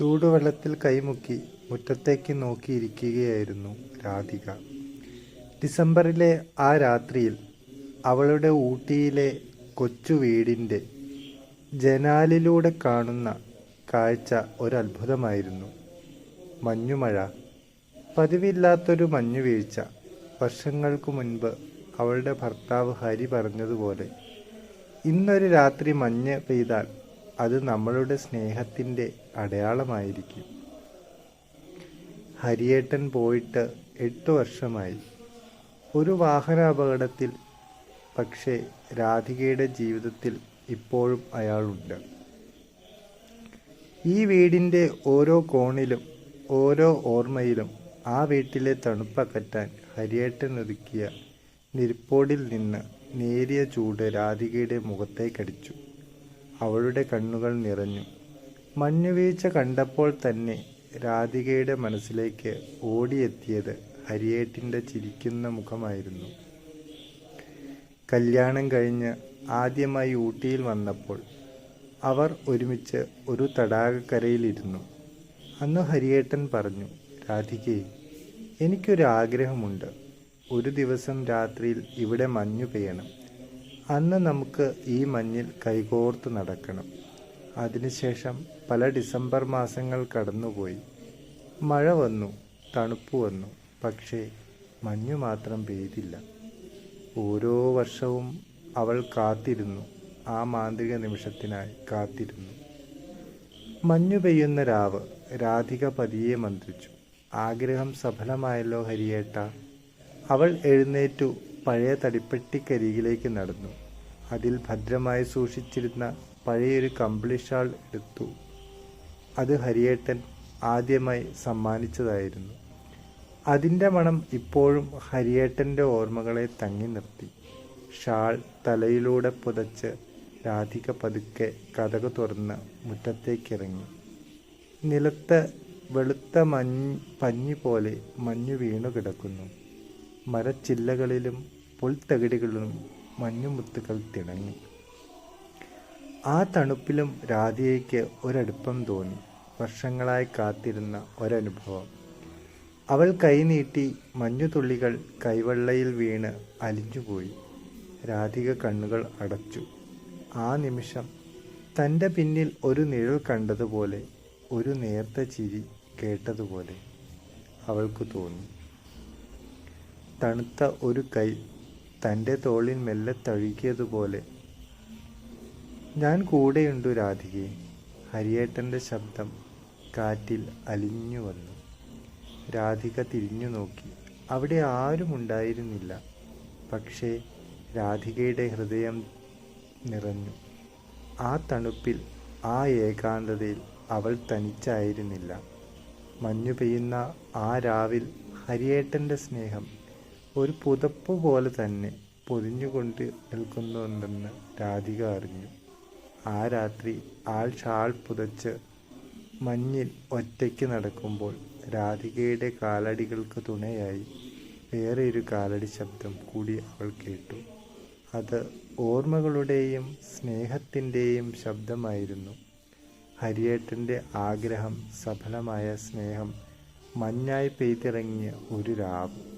ചൂടുവെള്ളത്തിൽ കൈമുക്കി മുറ്റത്തേക്ക് നോക്കിയിരിക്കുകയായിരുന്നു രാധിക. ഡിസംബറിലെ ആ രാത്രിയിൽ അവളുടെ ഊട്ടിയിലെ കൊച്ചു വീടിന്റെ ജനാലിലൂടെ കാണുന്ന കാഴ്ച ഒരത്ഭുതമായിരുന്നു. മഞ്ഞുമഴ പതിവില്ലാത്തൊരു മഞ്ഞുവീഴ്ച. വർഷങ്ങൾക്ക് മുൻപ് അവളുടെ ഭർത്താവ് ഹരി പറഞ്ഞതുപോലെ ഇന്നൊരു രാത്രി മഞ്ഞ് പെയ്താൽ അത് നമ്മളുടെ സ്നേഹത്തിന്റെ അടയാളമായിരിക്കും. ഹരിയേട്ടൻ പോയിട്ട് എട്ട് വർഷമായി. ഒരു വാഹനാപകടത്തിൽ പക്ഷേ രാധികയുടെ ജീവിതത്തിൽ ഇപ്പോഴും അയാളുണ്ട്. ഈ വീടിന്റെ ഓരോ കോണിലും ഓരോ ഓർമ്മയിലും ആ വീട്ടിലെ തണുപ്പകറ്റാൻ ഹരിയേട്ടൻ ഒതുക്കിയ നിരിപ്പോടിൽ നിന്ന് നേരിയ ചൂട് രാധികയുടെ മുഖത്തേക്കടിച്ചു. അവളുടെ കണ്ണുകൾ നിറഞ്ഞു. മഞ്ഞുവീഴ്ച കണ്ടപ്പോൾ തന്നെ രാധികയുടെ മനസ്സിലേക്ക് ഓടിയെത്തിയത് ഹരിയേട്ടിന്റെ ചിരിക്കുന്ന മുഖമായിരുന്നു. കല്യാണം കഴിഞ്ഞ് ആദ്യമായി ഊട്ടിയിൽ വന്നപ്പോൾ അവർ ഒരുമിച്ച് ഒരു തടാകക്കരയിലിരുന്നു. അന്ന് ഹരിയേട്ടൻ പറഞ്ഞു രാധികയെ എനിക്കൊരു ആഗ്രഹമുണ്ട്. ഒരു ദിവസം രാത്രിയിൽ ഇവിടെ മഞ്ഞു പെയ്യണം. അന്ന് നമുക്ക് ഈ മഞ്ഞിൽ കൈകോർത്ത് നടക്കണം. അതിനുശേഷം പല ഡിസംബർ മാസങ്ങൾ കടന്നുപോയി. മഴ വന്നു തണുപ്പ് വന്നു പക്ഷേ മഞ്ഞു മാത്രം പെയ്തില്ല. ഓരോ വർഷവും അവൾ കാത്തിരുന്നു ആ മാന്ത്രിക നിമിഷത്തിനായി കാത്തിരുന്നു. മഞ്ഞു പെയ്യുന്ന രാവ് രാധിക പതിയെ മന്ത്രിച്ചു. ആഗ്രഹം സഫലമായല്ലോ ഹരിയേട്ട. അവൾ എഴുന്നേറ്റു പഴയ തടിപ്പെട്ടിക്കരികിലേക്ക് നടന്നു. അതിൽ ഭദ്രമായി സൂക്ഷിച്ചിരുന്ന പഴയൊരു കമ്പിളിഷാൾ എടുത്തു. അത് ഹരിയേട്ടൻ ആദ്യമായി സമ്മാനിച്ചതായിരുന്നു. അതിന്റെ മണം ഇപ്പോഴും ഹരിയേട്ടന്റെ ഓർമ്മകളെ തങ്ങി നിർത്തി. ഷാൾ തലയിലൂടെ പുതച്ച് രാധിക പതുക്കെ കഥക് തുറന്ന് മുറ്റത്തേക്കിറങ്ങി. നിലത്ത് വെളുത്ത മഞ്ഞ് പഞ്ഞി പോലെ മഞ്ഞു വീണു കിടക്കുന്നു മരച്ചില്ലകളിലും പുൽത്തകിടികളിലും മഞ്ഞുമുത്തുകൾ തിളങ്ങി ആ തണുപ്പിലും രാധികയ്ക്ക് ഒരടുപ്പം തോന്നി. വർഷങ്ങളായി കാത്തിരുന്ന ഒരനുഭവം. അവൾ കൈനീട്ടി മഞ്ഞുതുള്ളികൾ കൈവെള്ളയിൽ വീണ് അലിഞ്ഞുപോയി. രാധിക കണ്ണുകൾ അടച്ചു. ആ നിമിഷം തന്റെ പിന്നിൽ ഒരു നിഴൽ കണ്ടതുപോലെ ഒരു നേർത്ത ചിരി കേട്ടതുപോലെ അവൾക്ക് തോന്നി. തണുത്ത ഒരു കൈ തന്റെ തോളിൽ മെല്ലെ തഴുകിയതുപോലെ. ഞാൻ കൂടെയുണ്ടു രാധികെ ഹരിയേട്ടന്റെ ശബ്ദം കാറ്റിൽ അലിഞ്ഞു വന്നു. രാധിക തിരിഞ്ഞു നോക്കി. അവിടെ ആരും ഉണ്ടായിരുന്നില്ല. പക്ഷേ രാധികയുടെ ഹൃദയം നിറഞ്ഞു. ആ തണുപ്പിൽ ആ ഏകാന്തതയിൽ അവൾ തനിച്ചായിരുന്നില്ല. മഞ്ഞു പെയ്യുന്ന ആ രാവിൽ ഹരിയേട്ടന്റെ സ്നേഹം ഒരു പുതപ്പ് പോലെ തന്നെ പൊതിഞ്ഞുകൊണ്ട് നിൽക്കുന്നുണ്ടെന്ന് രാധിക അറിഞ്ഞു. ആ രാത്രി ആൾ ഷാൾ പുതച്ച് മഞ്ഞിൽ ഒറ്റയ്ക്ക് നടക്കുമ്പോൾ രാധികയുടെ കാലടികൾക്ക് തുണയായി വേറെ ഒരു കാലടി ശബ്ദം കൂടി അവൾ കേട്ടു. അത് ഓർമ്മകളുടെയും സ്നേഹത്തിന്റെയും ശബ്ദമായിരുന്നു. ഹരിയേട്ടന്റെ ആഗ്രഹം സഫലമായ സ്നേഹം മഞ്ഞായി പെയ്തിറങ്ങിയ ഒരു രാവ്.